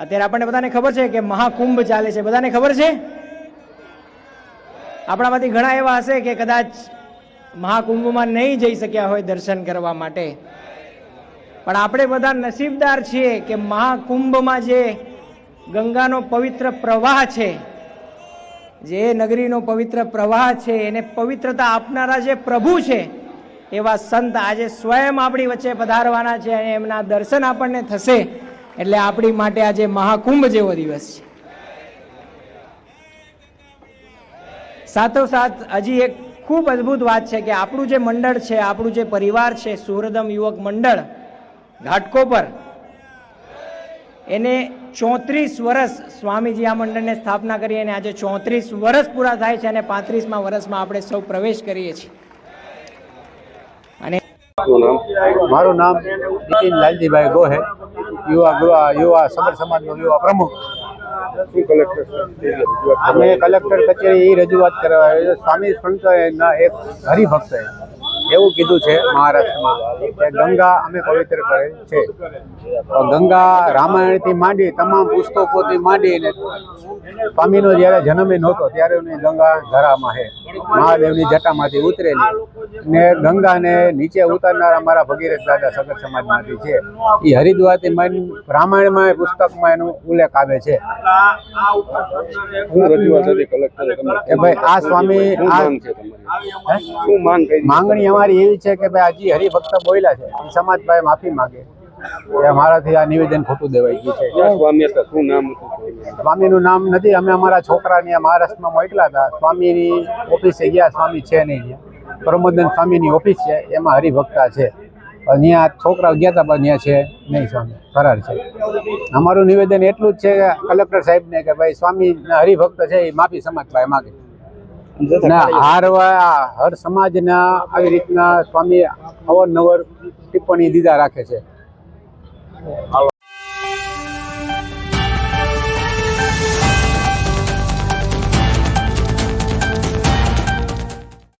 અત્યારે આપણને બધાને ખબર છે કે મહાકુંભ ચાલે છે. બધાને ખબર છે? આપણામાંથી ઘણા એવા હશે કે કદાચ મહાકુંભમાં નહીં જઈ શક્યા હોય દર્શન કરવા માટે. પણ આપણે બધા નસીબદાર છીએ કે મહાકુંભમાં જે ગંગાનો પવિત્ર પ્રવાહ છે, જે નગરીનો પવિત્ર પ્રવાહ છે, એને પવિત્રતા આપનારા જે પ્રભુ છે, એવા સંત આજે સ્વયં આપણી વચ્ચે પધારવાના છે અને એમના દર્શન આપણને થશે. એટલે આપણી માટે આજે મહાકુંભ જેવો દિવસ છે. સાથોસાથ હજી એક ખૂબ અદ્ભુત વાત છે કે આપણું જે મંડળ છે, આપણું જે પરિવાર છે સુહૃદમ યુવક મંડળ ઘાટકોપર એને ચોત્રીસ વર્ષ સ્વામીજી આ મંડળને સ્થાપના કરી અને આજે ચોત્રીસ વર્ષ પૂરા થાય છે અને પાંત્રીસમાં વર્ષમાં આપણે સૌ પ્રવેશ કરીએ છીએ. અને મારું નામ નીતિન લાલજીભાઈ યુવા યુવા સબર સમાજનો યુવા પ્રમુખ. કલેક્ટર અમે કલેક્ટર કચેરી એ રજૂઆત કરવા સ્વામી સંત એક હરિભક્તે એવું કીધું છે મહારાષ્ટ્રમાં કે ગંગા અમે પવિત્ર કરે છે. તો ગંગા રામાયણથી માંડી તમામ પુસ્તકોથી માંડીને સ્વામીનો જ્યારે જન્મ નહોતો ત્યારે એની ગંગા ધરામાં છે મહાદેવની જટામાંથી ઉતરેલી ને ગંગાને નીચે ઉતારનારા મારા ભગીરથ દાદા સગર સમાજમાંથી છે. એ હરિદ્વારથી મન રામાયણમાં પુસ્તકમાં એનો ઉલ્લેખ આવે છે. કે ભાઈ આ સ્વામી માંગણી અમારી એવી છે કે ભાઈ હજી હરિભક્ત બોલ્યા છે એ સમાજ ભાઈ માફી માંગે. કે મારાથી આ નિવેદન ખોટું દેવાઈ ગયું છે. સ્વામી શું નામ સ્વામીનું નામ નથી અમે અમારા છોકરાને મહારાષ્ટ્રમાં મોકલા હતા. સ્વામીની ઓફિસે ગયા સ્વામી છે નહીં પ્રમોદન સ્વામીની ઓફિસ છે એમાં હરિભક્તા છે. અહીંયા ત્યાં છોકરાઓ ગયા હતા પણ ત્યાં છે નહીં સ્વામી ફરાર છે. અમારું નિવેદન એટલું જ છે કે કલેક્ટર સાહેબને કે ભાઈ સ્વામી હરિભક્ત છે એ માફી સમાજ ભાઈ માગે. ના હારવા હર સમાજના આવી રીતના સ્વામી અવારનવાર ટિપ્પણી દીધા રાખે છે.